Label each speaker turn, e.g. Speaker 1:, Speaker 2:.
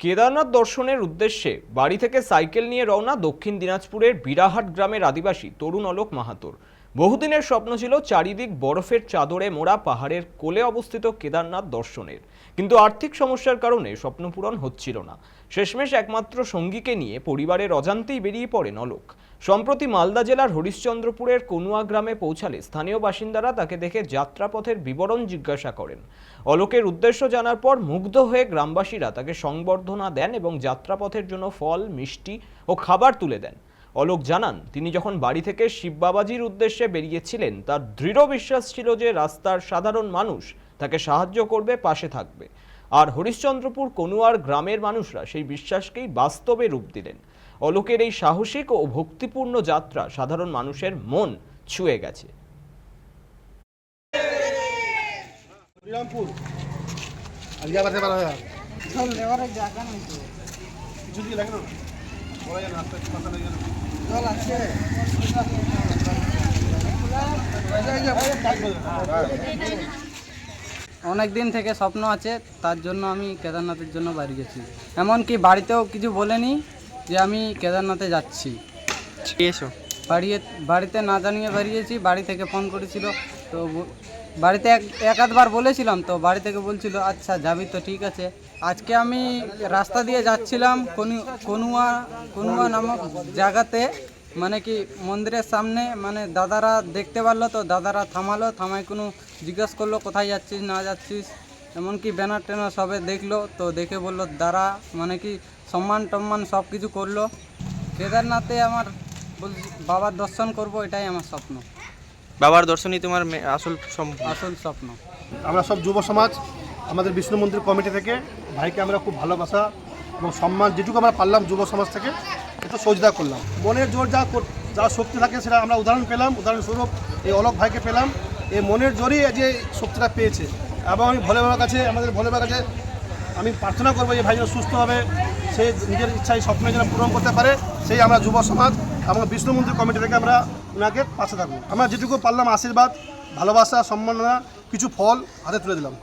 Speaker 1: কেদারনাথ দর্শনের উদ্দেশ্যে বাড়ি থেকে সাইকেল নিয়ে রওনা দক্ষিণ দিনাজপুরের বিরাহাট গ্রামের আদিবাসী তরুণ অলোক মাহাতোর। বহুদিনের স্বপ্ন ছিল চারিদিক বরফের চাদরে মোড়া পাহাড়ের কোলে অবস্থিত কেদারনাথ দর্শনের। কিন্তু আর্থিক সমস্যার কারণে স্বপ্নপূরণ হচ্ছিল না। শেষমেশ একমাত্র সঙ্গীকে নিয়ে পরিবারের অজান্তেই বেরিয়ে পড়েন অলোক। সম্প্রতি মালদা জেলার হরিশ্চন্দ্রপুরের কনুয়া গ্রামে পৌঁছালে স্থানীয় বাসিন্দারা তাকে দেখে যাত্রাপথের বিবরণ জিজ্ঞাসা করেন। অলোকের উদ্দেশ্য জানার পর মুগ্ধ হয়ে গ্রামবাসীরা তাকে সংবর্ধনা দেন এবং যাত্রাপথের জন্য ফল, মিষ্টি ও খাবার তুলে দেন। অলোক জানান, তিনি যখন বাড়ি থেকে শিব বাবাজির উদ্দেশ্যে বেরিয়েছিলেন, তার দৃঢ় বিশ্বাস ছিল যে রাস্তার সাধারণ মানুষ তাকে সাহায্য করবে, পাশে থাকবে। আর হরিশ্চন্দ্রপুর কনুয়ার গ্রামের মানুষরা সেই বিশ্বাসকেই বাস্তবে রূপ দিলেন। অলোকের এই সাহসিক ও ভক্তিপূর্ণ যাত্রা সাধারণ মানুষের মন ছুঁয়ে গেছে।
Speaker 2: অনেক দিন থেকে স্বপ্ন আছে তার জন্য আমি কেদারনাথের জন্য বাড়ি গেছি। এমনকি বাড়িতেও কিছু বলেনি যে আমি কেদারনাথে যাচ্ছি।
Speaker 3: এসো।
Speaker 2: বাড়ি বাড়িতে না জানিয়ে বেরিয়েছি বাড়ি থেকে ফোন করেছিল তো বাড়িতে এক এক আধবার বলেছিলাম তো বাড়ি থেকে বলছিল আচ্ছা যাবি তো ঠিক আছে। আজকে আমি রাস্তা দিয়ে যাচ্ছিলাম কনু- কনুয়া কনুয়া নামক জায়গাতে মানে কি মন্দিরের সামনে মানে দাদারা দেখতে পারল তো দাদারা থামালো থামায় কোনো জিজ্ঞেস করল কোথায় যাচ্ছিস না যাচ্ছিস? এমনকি ব্যানার ট্যানার সবে দেখল তো দেখে বলল দাঁড়া মানে কি সম্মান টম্মান সব কিছু করল? কেদারনাথে আমার বলছি বাবার দর্শন করব এটাই আমার স্বপ্ন।
Speaker 3: বাবার দর্শনই তোমার আসল
Speaker 2: আসল স্বপ্ন।
Speaker 4: আমরা সব যুব সমাজ আমাদের বিষ্ণু মন্দির কমিটি থেকে ভাইকে আমরা খুব ভালোবাসা এবং সম্মান যেটুকু আমরা পারলাম যুব সমাজ থেকে এটা সজদা করলাম। মনের জোর যা যা শক্তি থাকে সেটা আমরা উদাহরণ পেলাম উদাহরণস্বরূপ এই অলোক ভাইকে পেলাম। এই মনের জোরই যে শক্তিটা পেয়েছে। এবং আমি ভোলে বাবার কাছে, আমাদের ভোলে বাবার কাছে আমি প্রার্থনা করব যে ভাই যেন সুস্থভাবে সে নিজের ইচ্ছায় স্বপ্ন যেন পূরণ করতে পারে, সেই আমরা যুব সমাজ এবং বিষ্ণু মন্দির কমিটি থেকে আমরা ওনাকে পাশে থাকব। আমরা যেটুকু পারলাম আশীর্বাদ, ভালোবাসা, সম্মাননা, কিছু ফল হাতে তুলে দিলাম।